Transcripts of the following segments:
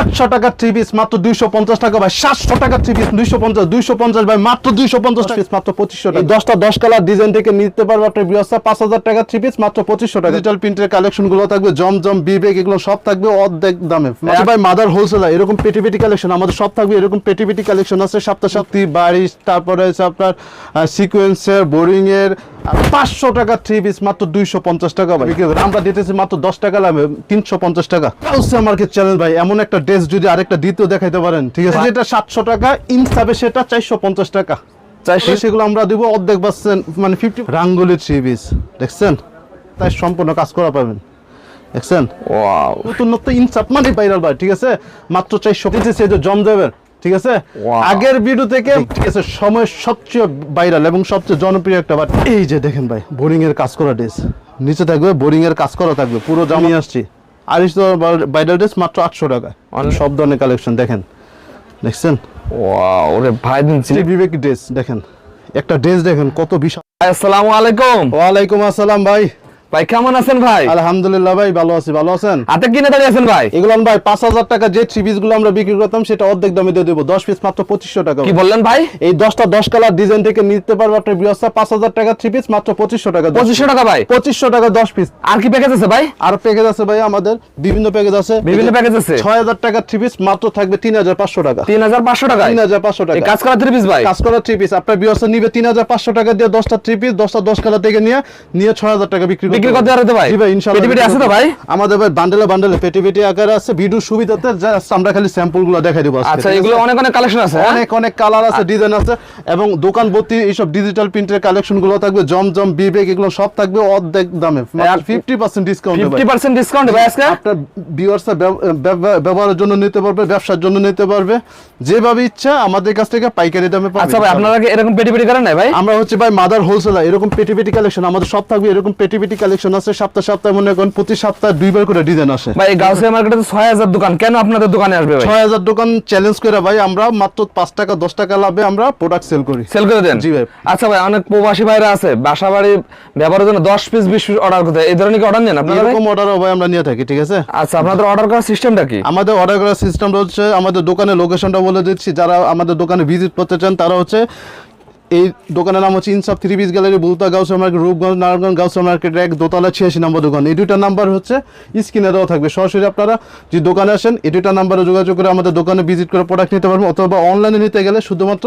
সাতশো টাকা three piece মাত্র দুইশো পঞ্চাশ টাকা ভাই সাতশো টাকা থ্রি পিস দুইশো পঞ্চাশ দুইশো পঞ্চাশ ভাই মাত্র দুইশো পঞ্চাশ পিস মাত্র পঁচিশশো টাকা। দশটা দশ কালার ডিজাইন থেকে নিতে পারবে আপনার ব্যবস্থা পাঁচ হাজার টাকা থ্রি পিস মাত্র পঁচিশশো টাকা। ডিজিটাল প্রিন্টের কালেকশনগুলো থাকবে জমজম বিবেক এগুলো সব থাকবে অর্ধেক দামে। ভাই মাদার হোলসেলার এরকম পেটি পেটি কালেকশন আমাদের সব থাকবে এরকম পেটি পেটি কালেকশন আছে। সপ্তাহ শক্তি বারিশ তারপরে আছে আপনার সিকোয়েন্সের বোরিং এর পাঁচশো টাকা থ্রি পিস মাত্র দুইশো পঞ্চাশ টাকা ভাই। আমরা দিতেছি মাত্র দশ টাকা লাভে তিনশো পঞ্চাশ টাকা। কাউসিয়া মার্কেট চ্যানেল ভাই এমন একটা যদি আরেকটা দ্বিতীয় দেখাইতে পারেন ঠিক আছে? যেটা সাতশো টাকা ইনসাবে সেটা চারশো পঞ্চাশ টাকা। চারশো সেগুলো আমরা দিব অর্ধেক পাচ্ছেন মানে ফিফটি রাঙ্গুলি থ্রি পিস দেখছেন? তাই সম্পূর্ণ কাজ করা পাবেন। দেখছেন? ওয়াও। নতুন নতুন ইনসাপ মানে ভাইরাল ভাই ঠিক আছে? মাত্র চারশো পিসেস এই যে জমজেবের ঠিক আছে? আগের ভিডিও থেকে ঠিক আছে সময়ের সবচেয়ে ভাইরাল এবং সবচেয়ে জনপ্রিয় একটা বাট এই যে দেখেন ভাই বোরিং এর কাজ করা ড্রেস নিচে থাকবে বোরিং এর কাজ করা থাকবে পুরো জামি আসছি। আড়াইশো ভাইরাল ড্রেস মাত্র আটশো টাকা। অনেক- সব ধরনের কালেকশন দেখেন। দেখছেন? ওরে ভাই বিবেক ড্রেস দেখেন। একটা ড্রেস দেখেন কত বিশাল। আসসালামু আলাইকুম। ওয়ালাইকুম আসসালাম ভাই। ভাই কেমন আছেন ভাই? আলহামদুলিল্লাহ ভাই ভালো আছি ভালো আছেন? হাতে কিনে দাঁড়িয়ে আছেন ভাই? এগুলো ভাই পাঁচ হাজার টাকা যে থ্রি পিসগুলো আমরা বিক্রি করতাম সেটা অর্ধেক দামে দিয়ে দেবো। দশ পিস মাত্র পঁচিশশো টাকা কি বললেন ভাই? এই দশটা দশ কালার ডিজাইন থেকে নিতে পারবে আপনার পাঁচ হাজার টাকা থ্রি পিস মাত্র পঁচিশশো টাকা পঁচিশশো টাকা ভাই? পঁচিশশো টাকা দশ পিস আর কি প্যাকেজ আছে ভাই? আর প্যাকেজ আছে ভাই আমাদের বিভিন্ন প্যাকেজ আছে। বিভিন্ন প্যাকেজ আছে। ছয় হাজার টাকা থ্রি পিস মাত্র থাকবে তিন হাজার পাঁচশো টাকা। তিন হাজার পাঁচশো টাকা তিন হাজার পাঁচশো টাকা। কাজ করা থ্রি পিস ভাই? কাজ করা থ্রি পিস আপনার নিবে তিন হাজার পাঁচশো টাকা দিয়ে দশটা থ্রি পিস দশটা দশ কালার থেকে নিয়ে নিয়ে ছয় হাজার টাকা বিক্রি বিক্রি করতে পারবে তো ভাই? জি ভাই ইনশাল্লাহ পেটি পেটি আছে তো ভাই? আমাদের ভাই বান্ডেলে বান্ডেলে পেটি পেটি আকারে আছে ভিডিও সুবিধাতে জাস্ট আমরা খালি স্যাম্পলগুলো দেখাই দেবো আজকে, আচ্ছা এগুলো অনেক অনেক কালেকশন আছে হ্যাঁ? অনেক অনেক কালার আছে ডিজাইন আছে এবং দোকান ভর্তি এইসব ডিজিটাল প্রিন্টের কালেকশনগুলো থাকবে জমজম বিবেক এগুলো সব থাকবে অর্ধেক দামে fifty percent discount fifty percent discount ভাই আজকে? আপনার ভিউয়ার্সরা ব্যবহারের জন্য নিতে পারবে ব্যবসার জন্য নিতে পারবে যেভাবে ইচ্ছা আমাদের কাছ থেকে পাইকারি দামে পাবে আচ্ছা ভাই আপনারা কি এরকম পেটি পেটি করেন না ভাই? আমরা হচ্ছে ভাই মাদার হোলসেলার এরকম পেটি পেটি কালেকশন আমাদের সব থাকবে এরকম পেটি পেটি কালেকশন আছে সপ্তাহ সপ্তাহে মনে করেন প্রতি সপ্তাহে দুইবার করে ডিজাইন আসে ভাই গাউসিয়া মার্কেটে তো ছয় হাজার দোকান কেন আপনাদের দোকানে আসবে ভাই ছয় হাজার দোকান চ্যালেঞ্জ করে ভাই আমরা মাত্র পাঁচ টাকা দশ টাকা লাভে আমরা প্রোডাক্ট সেল করি সেল করে দেন জি ভাই। আচ্ছা ভাই অনেক প্রবাসী ভাইরা আছে বাসা বাড়ি ব্যবহারের জন্য দশ পিস বিশ পিস অর্ডার করতে। এই ধরনের কি অর্ডার নেন আপনারা ভাই? এরকম অর্ডারও ভাই আমরা নিয়ে থাকি ঠিক আছে আচ্ছা আপনাদের অর্ডার করার সিস্টেমটা কি আমাদের অর্ডার করার সিস্টেম হচ্ছে আমাদের দোকানের লোকেশনটা বলে দিচ্ছি যারা আমাদের দোকানে ভিজিট করতে চান তারা হচ্ছে এই দোকানের নাম হচ্ছে Insaf three piece gallery Bulta Gausia market Rupganj Narayanganj Gausia market এক দোতলা ছিয়াশি নম্বর দোকান। এই দুইটা নাম্বার হচ্ছে স্ক্রিনে দেওয়া থাকবে। সরাসরি আপনারা যে দোকানে আসেন এই দুইটা নাম্বারে যোগাযোগ করে আমাদের দোকানে ভিজিট করে প্রোডাক্ট নিতে পারবেন অথবা অনলাইনে নিতে গেলে শুধুমাত্র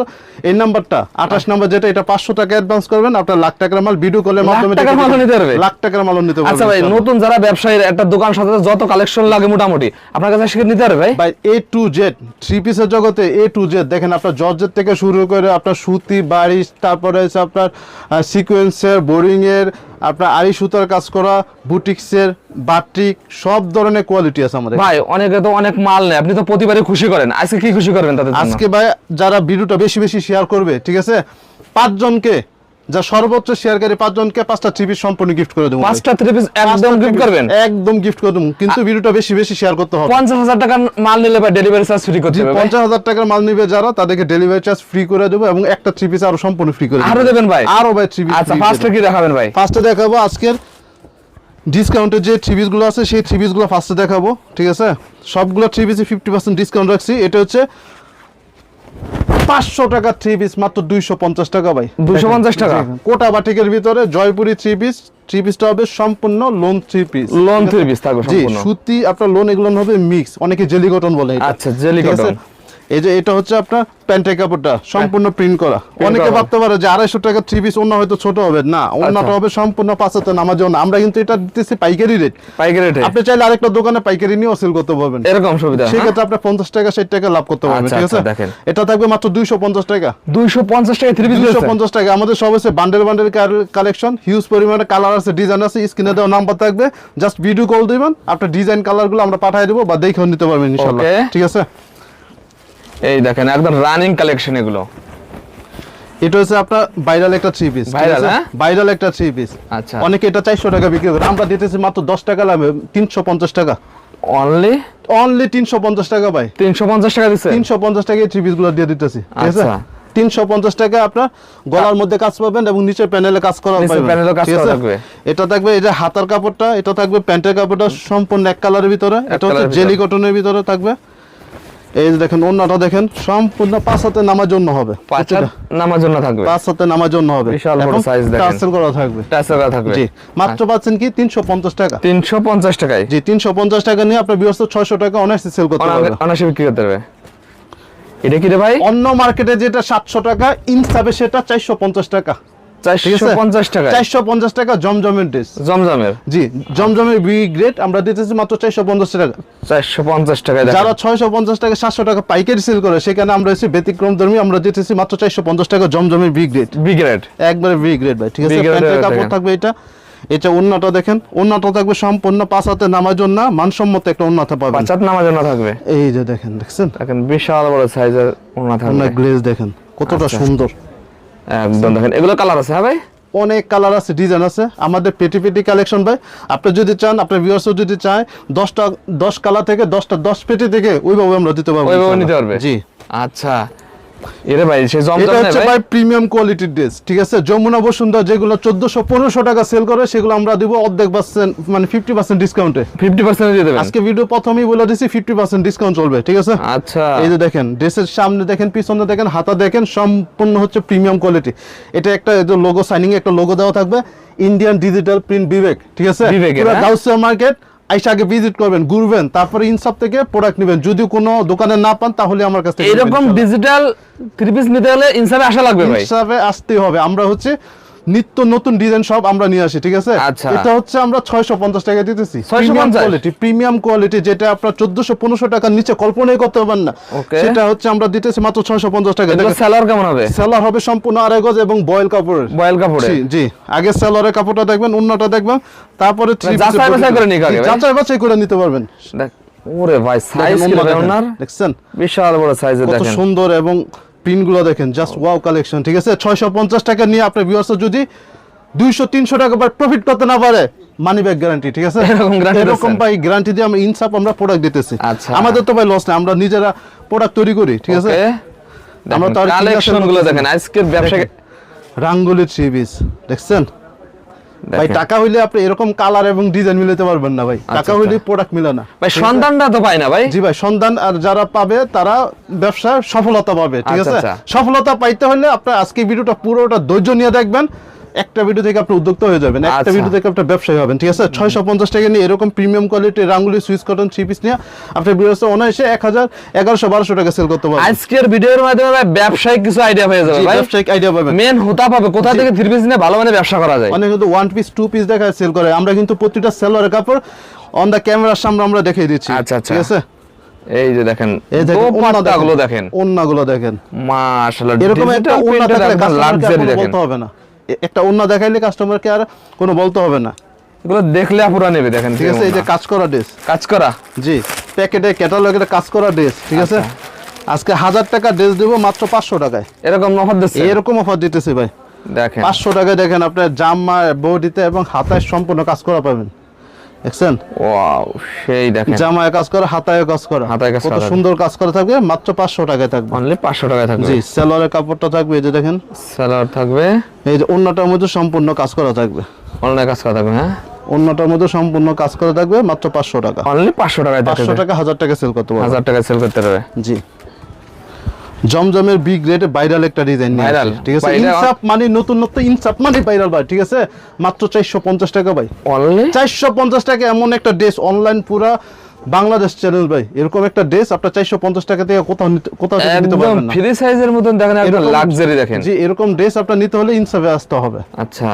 এই নাম্বারটা আঠাশ নাম্বার যেটা এটা পাঁচশো টাকা অ্যাডভান্স করবেন। আপনার লাখ টাকার মাল ভিডিও কলের মাধ্যমে নিতে পারবে? লাখ টাকার মাল নিতে আচ্ছা ভাই নতুন যারা ব্যবসায়ীর একটা দোকান সাথে যত কালেকশন লাগে মোটামুটি আপনার কাছে সেখানে নিতে পারবে ভাই? ভাই এ টু জেড থ্রি পিসের জগতে এ টু জেড দেখেন আপনার জর্জের থেকে শুরু করে আপনার সুতি বারিশ তারপরে হচ্ছে আপনার সিকোয়েন্সের বোরিংয়ের আপনার আড়ি সুতার কাজ করা বুটিক্সের বাটিক সব ধরনের কোয়ালিটি আছে আমাদের ভাই অনেকে তো অনেক মাল নেয়। আপনি তো প্রতিবারই খুশি করেন। আজকে কি খুশি করবেন তাদের আজকে ভাই যারা ভিডিওটা বেশি বেশি শেয়ার করবে ঠিক আছে? পাঁচজনকে যা সর্বোচ্চ শেয়ারকারী পাঁচজনকে পাঁচটা পিস সম্পূর্ণ গিফট করে দেবো পাঁচটা পিস একদম গিফট করবেন? একদম গিফট করে দেবো। কিন্তু ভিডিওটা বেশি বেশি শেয়ার করতে হবে। পঞ্চাশ হাজার টাকার মাল নিলে ভাই ডেলিভারি চার্জ ফ্রি করতে হবে ভাই। পঞ্চাশ হাজার টাকার মাল নিবে যারা তাদেরকে ডেলিভারি চার্জ ফ্রি করে দেবো এবং একটা পিস আরও সম্পূর্ণ ফ্রি করে আরও দেবেন ভাই? আরও ভাই পিস আচ্ছা ফার্স্টে কি দেখাবেন ভাই? ফার্স্টে দেখাবো আজকের ডিসকাউন্টের যে গুলো আছে সেই গুলো ফার্স্টে দেখাবো ঠিক আছে? সবগুলো থ্রি পিসে ফিফটি পার্সেন্ট ডিসকাউন্ট রাখছি। এটা হচ্ছে পাঁচশো টাকা থ্রি পিস মাত্র দুইশো পঞ্চাশ টাকা ভাই 250 টাকা? কোটা বাটিকের ভিতরে জয়পুরি থ্রি পিস থ্রি পিসটা হবে সম্পূর্ণ lawn three piece lawn three piece থাকবে জি সুতি আপনার লোন এগুলো হবে মিক্স অনেকে জেলি কটন বলে এটা। আচ্ছা, জেলি কটন। এই যে এটা হচ্ছে আপনার প্যান্টের কাপড়টা সম্পূর্ণ প্রিন্ট করা। অনেকে ভাবতে পারে যে আড়াইশো টাকা থ্রি পিস অন্য হয়তো ছোট হবে। না অন্যটা আচ্ছা। হবে সম্পূর্ণ পাঁচ হাতে নামার জন্য। আমরা কিন্তু এটা দিতেছি পাইকারি রেট পাইকারি রেটে আপনি চাইলে আরেকটা দোকানে পাইকারি নিয়েও সেল করতে পারবেন। এরকম সুবিধা সেক্ষেত্রে আপনি পঞ্চাশ টাকা ষাট টাকা লাভ করতে পারবেন আচ্ছা, ঠিক আছে? আচ্ছা। এটা থাকবে মাত্র দুইশো পঞ্চাশ টাকা। দুইশো পঞ্চাশ টাকা থ্রি পিস দুইশো পঞ্চাশ টাকা। আমাদের সব হচ্ছে বান্ডেল বান্ডেল কালেকশন হিউজ পরিমাণে কালার আছে ডিজাইন আছে স্ক্রিনে দেওয়া নাম্বার থাকবে। জাস্ট ভিডিও কল দিবেন আপনার ডিজাইন কালারগুলো আমরা পাঠিয়ে দেবো বা দেখেও নিতে পারবেন ইনশাল্লাহ ঠিক আছে? এই দেখেন একদম রানিং কালেকশন এগুলো। এটা হচ্ছে আপনার ভাইরাল একটা থ্রি পিস Viral, হ্যাঁ? ভাইরাল একটা থ্রি পিস আচ্ছা। অনেকে এটা চারশো টাকা বিক্রি করে। আমরা দিতেছি মাত্র দশ টাকা লাভে তিনশো পঞ্চাশ টাকা। অনলি অনলি তিনশো পঞ্চাশ টাকা ভাই। তিনশো পঞ্চাশ টাকা দিচ্ছে তিনশো পঞ্চাশ টাকায় থ্রি পিসগুলো দিয়ে দিতেছি ঠিক আছে? আচ্ছা। তিনশো পঞ্চাশ টাকা আপনার গলার মধ্যে কাজ পাবেন এবং নিচে প্যানেলে কাজ করা? থাকবে। এটা থাকবে এই যে হাতার কাপড়টা এটা থাকবে প্যান্টের কাপড়টা সম্পূর্ণ এক কালারের ভিতরে এটা হচ্ছে জেলি কটনের ভিতরে থাকবে। এই যে দেখেন অন্যটা দেখেন সম্পূর্ণ পাঁচ হাতে নামার জন্য হবে। পাঁচ হাত নামার জন্য থাকবে। পাঁচ হাতে নামার জন্য হবে। বিশাল বড় এবং দেখেন। টার্সেল করা থাকবে। টাচের করা থাকবে। জি মাত্র পাচ্ছেন কি? তিনশো পঞ্চাশ টাকা। তিনশো পঞ্চাশ টাকায়? জি তিনশো পঞ্চাশ টাকা নিয়ে আপনার বিয়স্ত ছয়শো টাকা অনায়াসে সেল করতে পারবে অনা- অনায়াসে বিক্রি করতে পারবে। এটা কি রে ভাই? অন্য মার্কেটে যেটা সাতশো টাকা ইনসাবে সেটা চারশো পঞ্চাশ টাকা। ঠিক চারশো আছে? পঞ্চাশ টাকা টাকা জমজমের ড্রেস জমজমের। জি জমজমের বি গ্রেড আমরা দিতেছি মাত্র চারশো পঞ্চাশ টাকা। চারশো পঞ্চাশ টাকায় যারা ছয়শো পঞ্চাশ টাকা সাতশো টাকা পাইকারি সেল করে সেখানে আমরা এসে ব্যতিক্রম ধর্মী আমরা দিতেছি মাত্র চারশো পঞ্চাশ টাকা জমজমের বি গ্রেড বিগ রেট একবারে ভি গ্রেড ভাই ঠিক আছে? প্যান্টের কাপড় থাকবে এটা। এটা ওন্নাটা দেখেন ওন্নাটা থাকবে সম্পূর্ণ পাঁচ হাতে নামার জন্য মানসম্মত একটা পাঁচ হাত নামার জন্য থাকবে? এই যে দেখেন দেখছেন? দেখেন বিশাল বড় সাইজের ওনা থাকবে। গ্লেজ দেখেন কতটা আচ্ছা। সুন্দর। একদম দেখেন এগুলো কালার আছে হ্যাঁ ভাই? অনেক কালার আছে ডিজাইন আছে। আমাদের পেটি পেটি কালেকশন ভাই। আপনি যদি চান আপনার ভিউয়ার্সও যদি চায় দশটা দশ কালার থেকে দশটা দশ পেটি থেকে ওইভাবে আমরা দিতে পারব ওইভাবে নিতে পারবে? জি। আচ্ছা। এরে ভাই সে এটা হচ্ছে ভাই। ভাই প্রিমিয়াম কোয়ালিটির ড্রেস ঠিক আছে? যমুনা বসুন্ধরা যেগুলো চোদ্দশো পনেরোশো টাকা সেল করে সেগুলো আমরা দিব অর্ধেক পার্সেন্ট মানে ফিফটি পার্সেন্ট ডিসকাউন্টে ফিফটি পার্সেন্ট দিয়ে দেবেন? আজকে ভিডিও প্রথমেই বলে দিছি ফিফটি পার্সেন্ট ডিসকাউন্ট চলবে ঠিক আছে? আচ্ছা। এই যে দেখেন ড্রেসের সামনে দেখেন পিছনে দেখেন হাতা দেখেন সম্পূর্ণ হচ্ছে প্রিমিয়াম কোয়ালিটি এটা একটা লোগো সাইনিং একটা লোগো দেওয়া থাকবে ইন্ডিয়ান ডিজিটাল প্রিন্ট বিবেক ঠিক আছে? গাউসিয়া মার্কেট আইসা আগে ভিজিট করবেন ঘুরবেন তারপরে ইনসব থেকে প্রোডাক্ট নেবেন। যদি কোনো দোকানে না পান তাহলে আমার কাছ থেকে এরকম ডিজিটাল থ্রি পিস নিতে হলে ইনসাফে আসা লাগবে ভাই। হিসাবে আসতে হবে। আমরা হচ্ছে নিত্য নতুন ডিজাইন সব আমরা নিয়ে আসি ঠিক আছে? আচ্ছা। এটা হচ্ছে আমরা ছয়শো পঞ্চাশ টাকা দিতেছি। 650? কোয়ালিটি প্রিমিয়াম কোয়ালিটি যেটা আপনার চোদ্দশো পনেরোশো টাকার নিচে কল্পনাই করতে পারবেন না। সেটা হচ্ছে আমরা দিতেছি মাত্র ছয়শো পঞ্চাশ টাকা এগুলো সেলার কেমন হবে? সেলার হবে সম্পূর্ণ আড়াই গজ এবং বয়েল কাপড়ের। বয়েল কাপড়ে জি জি। আগে সেলারের কাপড়টা দেখবেন অন্যটা দেখবেন তারপরে piece যাচাই বাছাই করে নিক আগে যাচাই বাছাই করে নিতে পারবেন। ওরে ভাই সাইজ কি দেখেন। বিশাল বড় সাইজের কত দেখেন। সুন্দর এবং পিনগুলো দেখেন জাস্ট ওয়াও কালেকশন ঠিক আছে? ছয়শো পঞ্চাশ টাকা নিয়ে আপনার ভিউয়ার্স যদি দুইশো তিনশো টাকা প্রফিট করতে না পারে মানি ব্যাক গ্যারান্টি ঠিক আছে? এরকম? ভাই গ্যারান্টি দিয়ে আমরা ইনসাফ আমরা প্রোডাক্ট দিতেছি। আচ্ছা। আমাদের তো ভাই লস না আমরা নিজেরা প্রোডাক্ট তৈরি করি ঠিক আছে? আমরা তো আর কিনে আসার কালেকশনগুলো মতো দেখেন আজকের ব্যবসা রাঙ্গুলি থ্রি পিস দেখছেন? ভাই টাকা হইলে আপনি এরকম কালার এবং ডিজাইন মিলাতে পারবেন না ভাই। টাকা আচ্ছা। হইলে প্রোডাক্ট মিলে না। ভাই সন্তানটা তো পায় না ভাই। জি ভাই সন্ধান আর যারা পাবে তারা ব্যবসা সফলতা পাবে ঠিক আচ্ছা, আছে? আচ্ছা। সফলতা পাইতে হলে আপনার আজকে ভিডিওটা পুরোটা ধৈর্য নিয়ে দেখবেন। একটা ভিডিও থেকে আপনি উদ্যোক্তা হয়ে যাবেন একটা। ভিডিও থেকে আপনার ব্যবসায়ী হবেন ঠিক আছে? ছয়শো পঞ্চাশ টাকা নিয়ে এরকম প্রিমিয়াম কোয়ালিটির রাঙ্গুলি সুইচ কটন থ্রি পিস নিয়ে আপনি ভিডিওতে অনায়াসে এক হাজার এগারোশো বারোশো টাকা সেল করতে পারবেন। আজকের ভিডিওর মাধ্যমে ভাই ব্যবসায়িক কিছু আইডিয়া হয়ে যাবে ব্যবসায়িক আইডিয়া পাবেন। মেন হোতা পাবে কোথা থেকে থ্রি পিস নিয়ে ভালো মানে ব্যবসা করা যায়? অনেক কিন্তু ওয়ান পিস টু পিস দেখা সেল করে। আমরা কিন্তু প্রতিটা সেলারের কাপড় অন দ্য ক্যামেরার সামনে আমরা দেখিয়ে দিচ্ছি। আচ্ছা, আচ্ছা। ঠিক আছে? এই যে দেখেন এই দেখেন দোপাট্টাগুলো দেখেন। মাশাআল্লাহ এরকম একটা ওন্না থাকলে লাক্সারি দেখেন। বলতে হবে না। একটা অন্য দেখাইলে কাস্টমারকে আর কোনো বলতে হবে না। এগুলো দেখলে আপুরা নেবে দেখেন ঠিক আছে এই যে কাজ করা ড্রেস কাজ করা? জি প্যাকেটে ক্যাটালগের কাজ করা ড্রেস ঠিক আছে? আজকে হাজার টাকা ড্রেস দেবো মাত্র পাঁচশো টাকায়। এরকম অফার দিচ্ছে? এরকম অফার দিতেছি ভাই। দেখেন। পাঁচশো টাকায় দেখেন আপনার জামা বডিতে এবং হাতায় সম্পূর্ণ কাজ করা পাবেন। দেখছেন? ওয়াও সেই দেখেন। জামায় কাজ করা হাতায় কাজ করা। হাতায় কাজ কত সুন্দর কাজ করা থাকবে মাত্র পাঁচশো টাকায় থাকবে। অনলি পাঁচশো টাকায় থাকবে। জি সেলরের কাপড়টা থাকবে এই যে দেখেন। স্যালার থাকবে। এই যে অন্যটার মধ্যে সম্পূর্ণ কাজ করা থাকবে। অনলাইন কাজ করা থাকবে হ্যাঁ? অন্যটার মধ্যে সম্পূর্ণ কাজ করা থাকবে মাত্র পাঁচশো টাকা। অনলি পাঁচশো টাকায় পাঁচশো থাকবে টাকা হাজার টাকা সেল করতে পারবে। হাজার টাকায় সেল করতে পারবে। জি। জমজমের বি গ্রেড ভাইরাল একটা ডিজাইন ভাইরাল ঠিক আছে? ইনসাপ মানে নতুন নতুন ইনসাপ মানে ভাইরাল ভাই ঠিক আছে? মাত্র চারশো পঞ্চাশ টাকা ভাই। অনলি চারশো পঞ্চাশ টাকা এমন একটা ড্রেস অনলাইন পুরা বাংলাদেশ চ্যানেল ভাই এরকম একটা ড্রেস আপনার চারশো পঞ্চাশ টাকা থেকে কোথাও কোথাও নিতে পারবেন না। ফ্রি সাইজের মতন দেখেন একদম লাক্সারি দেখেন। জি এরকম ড্রেস আপনার নিতে হলে ইনসাপে আসতে হবে। আচ্ছা।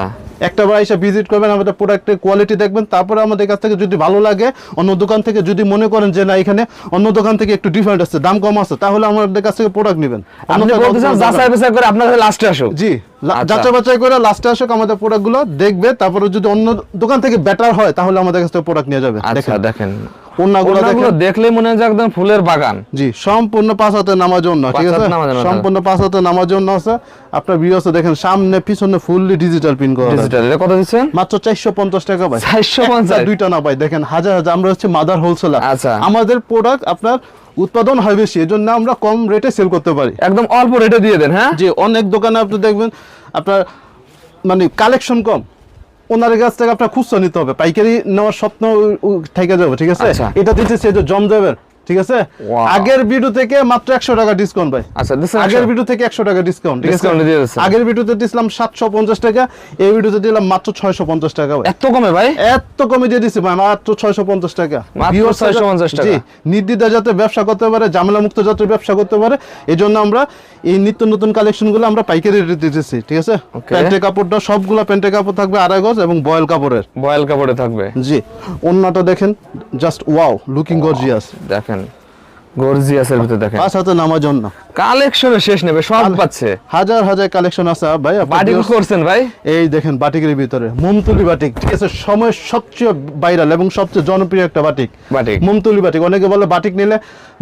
একটা বার এসে ভিজিট করবেন আমাদের প্রোডাক্টের কোয়ালিটি দেখবেন তারপরে আমাদের কাছ থেকে যদি ভালো লাগে অন্য দোকান থেকে যদি মনে করেন যে না এখানে অন্য দোকান থেকে একটু ডিফারেন্ট আছে দাম কম আছে তাহলে আমাদের কাছ থেকে প্রোডাক্ট নেবেন। আপনি বলতে চান যাচাই বাছাই করে আপনার কাছে লাস্টে আসুক? জি আচ্ছা। যাচাই বাছাই করে লাস্টে আসুক আমাদের প্রোডাক্টগুলো দেখবে তারপরে যদি অন্য দোকান থেকে বেটার হয় তাহলে আমাদের কাছ থেকে প্রোডাক্ট নিয়ে যাবে। আচ্ছা দেখেন। ওনাগুলো দেখলেই মনে হয় একদম ফুলের বাগান। জি সম্পূর্ণ পাঁচ হাতে নামার জন্য ঠিক আছে। সম্পূর্ণ পাঁচ হাতে নামার জন্য আছে। আপনার ভিউয়ার্সে দেখেন সামনে পিছনে ফুললি ডিজিটাল পিন করা ডিজিটাল এটা কত দিচ্ছেন? মাত্র চারশো পঞ্চাশ টাকা ভাই। 450 দুইটা না ভাই দেখেন হাজার হাজার আমরা হচ্ছে মাদার হোলসেলার আচ্ছা। আমাদের প্রোডাক্ট আপনার উৎপাদন হয় বেশি এজন্য আমরা কম রেটে সেল করতে পারি। একদম অল্প রেটে দিয়ে দেন হ্যাঁ? যে অনেক দোকানে আপনি দেখবেন আপনার মানে কালেকশন কম। ওনার কাছ থেকে আপনার খুচরা নিতে হবে। পাইকারি নেওয়ার স্বপ্ন থেকে যাবে ঠিক আছে? এটা এটা দিতেছে যে জমজমের ঠিক আছে? আগের ভিডিও থেকে মাত্র একশো টাকা ডিসকাউন্ট ভাই। আচ্ছা আগের ভিডিও থেকে একশো টাকা ডিসকাউন্ট ঠিক আছে। আগের ভিডিওতে দিছিলাম সাতশো পঞ্চাশ টাকা এই ভিডিওতে দিলাম মাত্র ছয়শো পঞ্চাশ টাকা ভাই। এত কমে ভাই? এত কমে দিয়ে দিছি ভাই মাত্র ছয়শো পঞ্চাশ টাকা। মাত্র 650 টাকা। জি নির্দ্বিধা যাতে ব্যবসা করতে পারে ঝামেলা মুক্ত যাতে ব্যবসা করতে পারে। এই জন্য আমরা এই নিত্য নতুন কালেকশনগুলো আমরা পাইকারি রেটে দিতেছি ঠিক আছে. প্যান্টের কাপড়টা সবগুলা প্যান্টের কাপড় থাকবে আড়াই গজ এবং বয়েল কাপড়ের। বয়েল কাপড়ে থাকবে। জি অন্যটা দেখেন জাস্ট ওয়াও লুকিং গর্জিয়াস দেখেন। গর্জিয়াসের ভিতরে দেখেন। পাঁচ হাতে নামার জন্য। কালেকশনের শেষ নেবে সব পাচ্ছে। হাজার হাজার কালেকশন আছে ভাই বাটিক করছেন ভাই। এই দেখেন বাটিকের ভিতরে মমতুলি বাটিক ঠিক আছে? সবচেয়ে ভাইরাল এবং সবচেয়ে জনপ্রিয় একটা বাটিক। বাটিক। মমতুলি বাটিক। অনেকে বলে বাটিক নিলে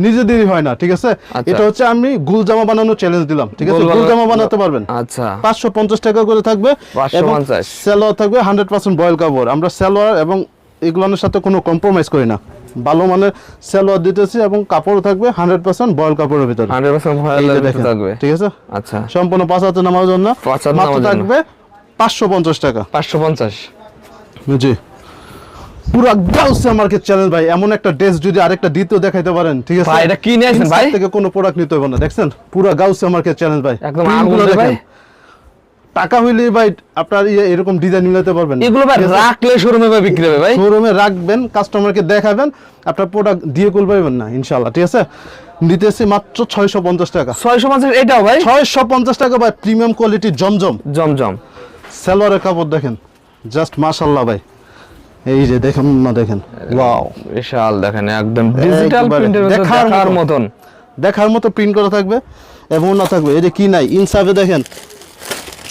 নিজেদেরই হয় না ঠিক আছে? আচ্ছা। এটা হচ্ছে আমি গুল জামা বানানোর চ্যালেঞ্জ দিলাম ঠিক আছে? গোল জামা বানাতে পারবেন। আচ্ছা। পাঁচশো পঞ্চাশ টাকা করে থাকবে 550 সেলোয়ার থাকবে হান্ড্রেড পার্সেন্ট বয়েল কাপড় আমরা সেলোয়ার এবং এগুলোর সাথে কোনো কম্প্রোমাইজ করি না। ভালো মানের সেলোয়ার দিতেছি এবং কাপড় থাকবে হান্ড্রেড পার্সেন্ট বয়েল কাপড়ের ভিতরে। হান্ড্রেড পার্সেন্ট থাকবে। ঠিক আছে? আচ্ছা। সম্পূর্ণ পাঁচ হাতে নামার জন্য মাত্র থাকবে পাঁচশো পঞ্চাশ টাকা। পাঁচশো পঞ্চাশ। জি। পুরো গাউসিয়া মার্কেট চ্যালেঞ্জ ভাই এমন একটা ড্রেস যদি আরেকটা দ্বিতীয় দেখাইতে পারেন ঠিক আছে? ভাই, এটা কি নিয়ে আসছেন Inside ভাই? থেকে কোনো প্রোডাক্ট নিতে হবে না দেখছেন? পুরো গাউসিয়া মার্কেট চ্যালেঞ্জ ভাই। একদম দেখেন। টাকা হইলে ভাই আপনার ইয়ে এরকম ডিজাইন মিলাতে পারবেন এগুলো ভাই রাখলে শোরুমে ভাই বিক্রি হবে ভাই। শোরুমে রাখবেন কাস্টমারকে দেখাবেন আপনার প্রোডাক্ট দিয়ে কুল পাইবেন না ইনশাল্লাহ ঠিক আছে? নিতেছি মাত্র ছয়শো পঞ্চাশ টাকা। ছয়শো পঞ্চাশ এটাও ভাই? ছয়শো পঞ্চাশ টাকা ভাই প্রিমিয়াম কোয়ালিটির জমজম। জমজম। সালোয়ারের কাপড় দেখেন জাস্ট মাশাল্লাহ ভাই। এই যে দেখেন না দেখেন ওয়াও বিশাল দেখেন একদম ডিজিটাল প্রিন্টের দেখার দেখার মতো। মতন। দেখার মতো প্রিন্ট করা থাকবে এবং না থাকবে। এই যে কি নাই ইনসাফে দেখেন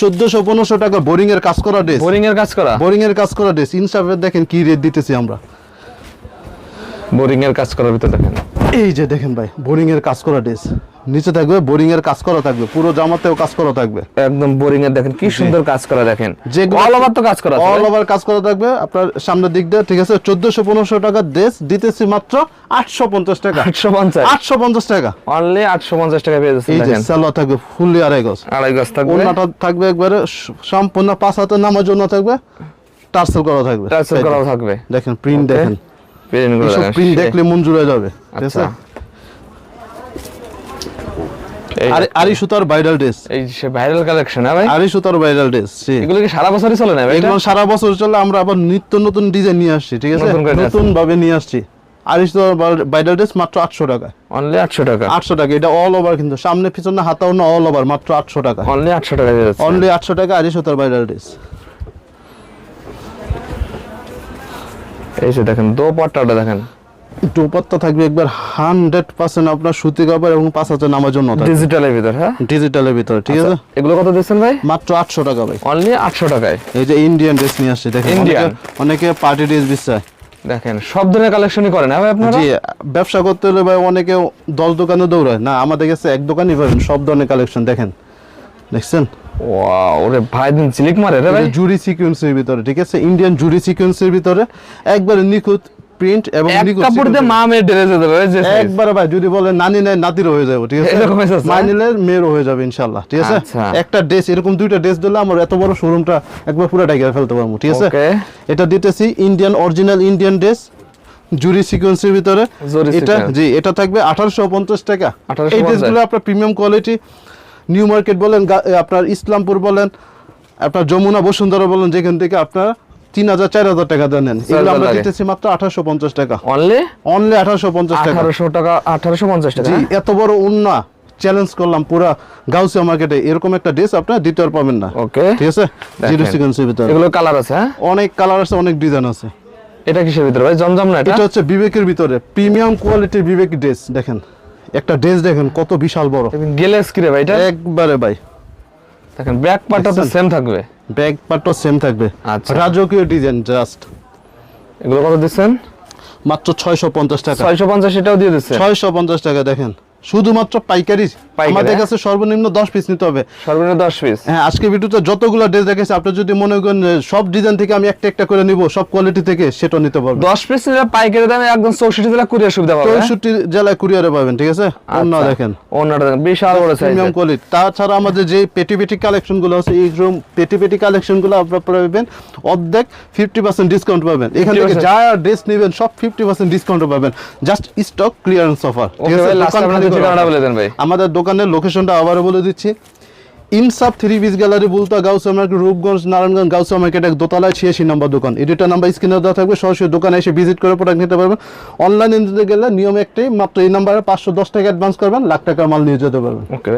চোদ্দশো পনেরোশো টাকা বোরিং এর কাজ করা ড্রেস বোরিং এর কাজ করা? বোরিং এর কাজ করা ড্রেস ইনসাফে দেখেন কি রেট দিতেছি আমরা। বোরিং এর কাজ করার ভিতরে দেখেন। এই যে দেখেন ভাই বোরিং এর কাজ করা ড্রেস নিচে থাকবে বোরিং এর কাজ করা থাকবে পুরো জামাতেও কাজ করা থাকবে। একদম বোরিং এর দেখেন কি সুন্দর কাজ করা দেখেন। যেগুলো- অল ওভার তো কাজ করা অল ওভার কাজ করা থাকবে আপনার সামনের দিক দিয়ে ঠিক আছে চোদ্দশো পনেরোশো টাকার ড্রেস দিতেছি মাত্র আটশো পঞ্চাশ টাকা। 850 আটশো পঞ্চাশ টাকা। অনলি আটশো পঞ্চাশ টাকা পেয়ে যাচ্ছেন এই যে দেখেন। সালোয়ার থাকবে ফুললি আড়াই গজ। আড়াই গজ থাকবে? ওনাটা থাকবে একবারে সম্পূর্ণ পাঁচ হাতের নামার জন্য থাকবে টার্সেল করা থাকবে। টার্সেল করাও থাকবে। দেখেন প্রিন্ট. দেখেন। প্রিন্ট দেখলে মন জুড়ে যাবে ঠিক আছে আচ্ছা। এই আর সুতার ভাইরাল ড্রেস এই সে ভাইরাল কালেকশন ভাই? আরি সুতার ভাইরাল ড্রেস এগুলো কি সারা বছরই চলে না ভাই এগুলো সারা বছর চলে আমরা আবার নিত্য নতুন ডিজাইন নিয়ে আসছি ঠিক আছে? নতুন করে নিয়ে নতুন ভাবে নিয়ে আসছি। আরি সুতার ড্রেস মাত্র আটশো টাকা। অনলি আটশো টাকা? আটশো টাকা এটা অল ওভার কিন্তু সামনে পিছনে হাতাও না অল ওভার মাত্র আটশো টাকা। অনলি আটশো টাকা অনলি আটশো টাকা আরি সুতার ভাইরাল ড্রেস এই যে দেখেন দোপাট্টাটা দেখেন। দুপাত্তা থাকবে একবার হান্ড্রেড পার্সেন্ট আপনার সুতি কাপড় এবং পাঁচ হাজার নামার জন্য ডিজিটালের ভিতর হ্যাঁ? ডিজিটালের ভিতরে ঠিক আছে? এগুলো কত দিচ্ছেন ভাই? মাত্র আটশো টাকা ভাই। অনলি আটশো টাকায়? এই যে ইন্ডিয়ান ড্রেস নিয়ে আসছে দেখেন Indian? অনেকে- পার্টি ড্রেস বিশ্বাস দেখেন সব ধরনের কালেকশনই করেন হ্যাঁ ভাই আপনারা? জি ব্যবসা করতে হলে ভাই অনেকে দশ দোকানে দৌড়ায়। না আমাদের কাছে এক দোকানই পাবেন সব ধরনের কালেকশন দেখেন। দেখছেন? ওরে ভাই দিন চিলিক মারে রে ভাই। জুরি সিকোয়েন্সের ভিতরে ঠিক আছে? ইন্ডিয়ান জুরি সিকোয়েন্সের ভিতরে একবারে নিখুঁত প্রিন্ট এবং কাপড় দিয়ে মা মেয়ে ড্রেস হয়ে যাবে। একবারে ভাই যদি বলে নানি নেয় নাতিরও হয়ে যাবে ঠিক আছে? এরকম হয়েছে। মা নিলে মেয়েরও হয়ে যাবে ইনশাল্লাহ ঠিক আছে? আচ্ছা। একটা ড্রেস এরকম দুইটা ড্রেস দিলে আমার এত বড় শোরুমটা একবার পুরো ফেলতে পারব ঠিক আছে? এটা দিতেছি ইন্ডিয়ান অরিজিনাল ইন্ডিয়ান ড্রেস জুরি সিকোয়েন্সের ভিতরে। এটা জি এটা থাকবে আঠারোশো পঞ্চাশ টাকা। এই ড্রেসগুলো আপনার প্রিমিয়াম কোয়ালিটি নিউ মার্কেট বলেন আপনার ইসলামপুর বলেন আপনার যমুনা বসুন্ধরা বলেন যেখান থেকে আপনার তিন হাজার চার হাজার টাকা দেন। এগুলো আমরা দিতেছি মাত্র আঠারোশো পঞ্চাশ টাকা। অনলি অনলি আঠারোশো পঞ্চাশ টাকা। আঠারোশো টাকা আঠারোশো পঞ্চাশ টাকা? এত বড় উন্না চ্যালেঞ্জ করলাম পুরা গাউসিয়া মার্কেটে এরকম একটা ড্রেস আপনার দ্বিতীয় আর পাবেন না। ওকে ঠিক আছে? জিরো। সিকোয়েন্সের ভিতরে। এগুলো কালার আছে হ্যাঁ? অনেক কালার আছে অনেক ডিজাইন আছে। এটা কিসের ভিতরে ভাই? জমজম না এটা? এটা হচ্ছে বিবেকের ভিতরে। প্রিমিয়াম কোয়ালিটির বিবেক ড্রেস দেখেন। একটা ড্রেস দেখেন কত বিশাল বড়। গেলে কি রে ভাই এটা? একবারে ভাই। দেখেন ব্যাক পার্টটা তো? সেম থাকবে। ব্যাক পার্টও সেম থাকবে। আচ্ছা। রাজকীয় ডিজাইন জাস্ট এগুলো কত দিচ্ছেন? মাত্র ছয়শো পঞ্চাশ টাকা। ছয়শো পঞ্চাশ এটাও দিয়ে দিচ্ছে। ছয়শো পঞ্চাশ টাকা দেখেন। শুধুমাত্র পাইকারি। আমাদের হ্যাঁ? কাছে সর্বনিম্ন দশ পিস নিতে হবে। সর্বনিম্ন দশ পিস হ্যাঁ আজকে ভিডিওতে যতগুলো ড্রেস দেখেছি আপনি যদি মনে করেন সব ডিজাইন থেকে আমি একটা একটা করে নিব সব কোয়ালিটি থেকে সেটা নিতে পারবেন। দশ পিস পাইকারি দামে একদম চৌষট্টি জেলা কুরিয়ার সুবিধা পাবে হ্যাঁ? চৌষট্টি জেলায় কুরিয়ারে পাবেন ঠিক আছে? অন্য আচ্ছা। দেখেন। অন্যটা দেখেন বিশাল বড় সাইজ প্রিমিয়াম কোয়ালিটি তাছাড়া আমাদের যে পেটি পেটি কালেকশনগুলো আছে এই রুম পেটি পেটি কালেকশনগুলো আপনারা পাবেন অর্ধেক ফিফটি পার্সেন্ট ডিসকাউন্ট পাবেন। এখান থেকে যা ড্রেস নেবেন সব ফিফটি পার্সেন্ট ডিসকাউন্ট পাবেন। Just stock clearance offer last আপনাদের ঠিকানাটা বলে দেন ভাই। আমাদের দোকানের লোকেশনটা আবারও বলে দিচ্ছি। Insaf three piece gallery Bulta Gausia market Rupganj Narayanganj Gausia market এক দোতলায় ছিয়াশি নম্বর দোকান। এই দুটা নাম্বার স্ক্রিনে দেওয়া থাকবে সরাসরি দোকানে এসে ভিজিট করে প্রোডাক্ট নিতে পারবেন। অনলাইন নিতে গেলে নিয়ম একটাই মাত্র এই নাম্বারে পাঁচশো দশ টাকা অ্যাডভান্স করবেন লাখ টাকার মাল নিয়ে যেতে পারবেন। ওকে